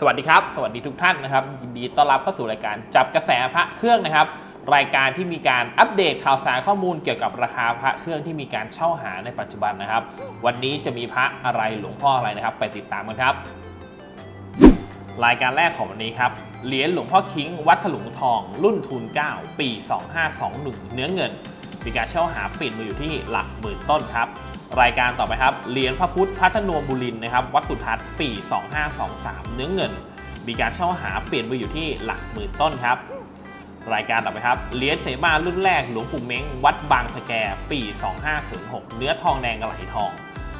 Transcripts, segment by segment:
สวัสดีครับ สวัสดีทุกท่านนะครับ ยินดีต้อนรับเข้าสู่รายการจับกระแสพระเครื่องนะครับ รายการที่มีการอัปเดตข่าวสารข้อมูลเกี่ยวกับราคาพระเครื่องที่มีการเช่าหาในปัจจุบันนะครับ วันนี้จะมีพระอะไรหลวงพ่ออะไรนะครับ ไปติดตามกันครับ รายการแรกของวันนี้ครับเหรียญหลวงพ่อคิงวัดถลุงทอง รุ่นทูล9ปี 2521 เนื้อเงิน มีการเช่าหาปิดมืออยู่ที่หลักหมื่นต้นครับ รายการต่อไปครับเหรียญพระพุทธพัฒนวบุรินนะครับวัดสุทัศน์ปี 2523 เนื้อเงิน มีการเช่าหาเปลี่ยนมืออยู่ที่หลักหมื่นต้นครับรายการต่อไปครับเหรียญเสมารุ่นแรกหลวงปู่เม้งวัดบางสะแกปี 2506 เนื้อทองแดงกระไหลทอง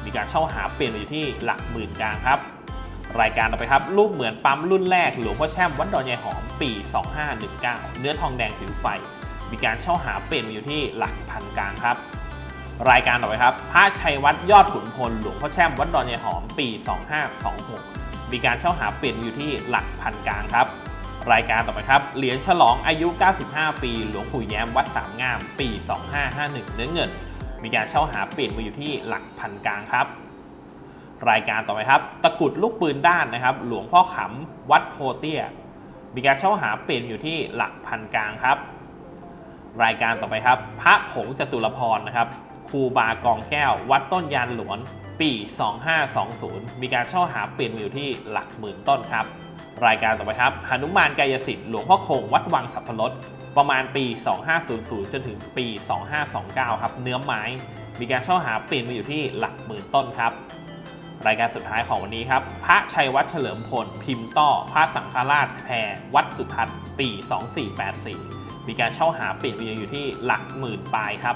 มีการเช่าหาเปลี่ยนมืออยู่ที่หลักหมื่นกลางครับรายการต่อไปครับ รูปเหมือนปั๊มรุ่นแรกหลวงพ่อแช่มวัดดอนยายหอมปี 2519 เนื้อทองแดงผิวไฟ มีการเช่าหาเปลี่ยนมาอยู่ที่หลักพันกลางครับ รายการต่อไปครับ พระชัยวัดยอดขุนพล หลวงพ่อแช่มวัดดอนยายหอม ปี 2526 มีการเช่าหาเปลี่ยนอยู่ที่หลักพันกลางครับ รายการต่อไปครับ เหรียญฉลองอายุ 95 ปี หลวงปู่แย้มวัดสามงาม ปี 2551 เนื้อเงิน มีการเช่าหาเปลี่ยนมาอยู่ที่หลักพันกลางครับ รายการต่อไปครับ ตะกุดลูกปืนด้านนะครับ หลวงพ่อขำวัดโพเตียมีการเช่าหาเปลี่ยนอยู่ที่หลักพันกลางครับ รายการต่อไปครับ พระผงจตุรพรนะครับ ครูบากองแก้ว วัดต้นยานหลวน ปี 2520 มีการเช่าหาเปลี่ยนอยู่ที่หลักหมื่นต้นครับ รายการต่อไปครับหนุมานกายสิทธิ์หลวงพ่อคงวัดวังสัพพรสประมาณปี 2500 จนถึงปี 2529 ครับ เนื้อไม้ มีการเช่าหาเปลี่ยนมาอยู่ที่หลักหมื่นต้นครับ รายการสุดท้ายของวันนี้ครับ พระชัยวัดเฉลิมพล พิมพ์ต้อ พระสังฆราชแพรวัดสุทัศน์ ปี 2484 มีการเช่าหาเปลี่ยนไปยังอยู่ที่หลักหมื่นปลายครับ